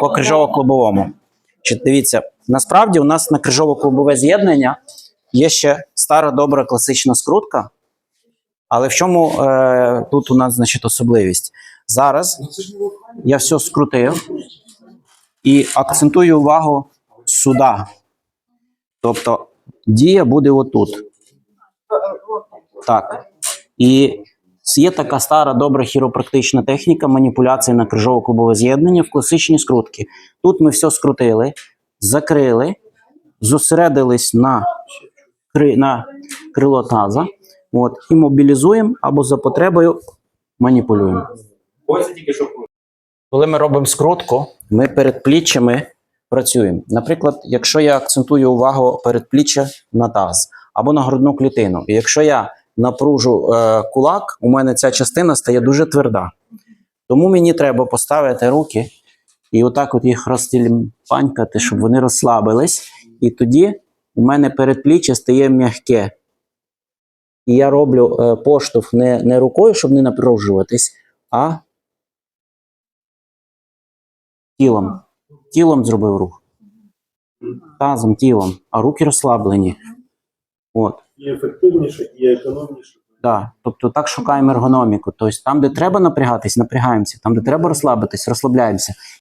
по крижово-клубовому. Дивіться, насправді у нас на крижово-клубове з'єднання є ще стара добра класична скрутка. Але в чому е, тут у нас значить особливість? Зараз я все скрутив і акцентую увагу сюди. Тобто дія буде отут. Так. І є така стара добра хіропрактична техніка маніпуляції на крижово-клубове з'єднання в класичній скрутці. Тут ми все скрутили, закрили, зосередились на, кри, на крило таза. От, і мобілізуємо або за потребою маніпулюємо. Ось тільки що Коли ми робимо скрутку, ми перед пліччями працюємо. Наприклад, якщо я акцентую увагу передпліччя на таз або на грудну клітину, і якщо я напружу е, кулак, у мене ця частина стає дуже тверда. Тому мені треба поставити руки і отак от їх розтілімпанькати, щоб вони розслабились. І тоді у мене передпліччя стає м'яке. І я роблю е, поштовх не, не рукою, щоб не напружуватись, а тілом. Тілом зробив рух. Тазом, тілом, а руки розслаблені. От. І ефективніше, і економніше. Да. Тобто так шукаємо ергономіку. Тобто там, де треба напрягатись, напрягаємося. Там, де треба розслабитись, розслабляємося.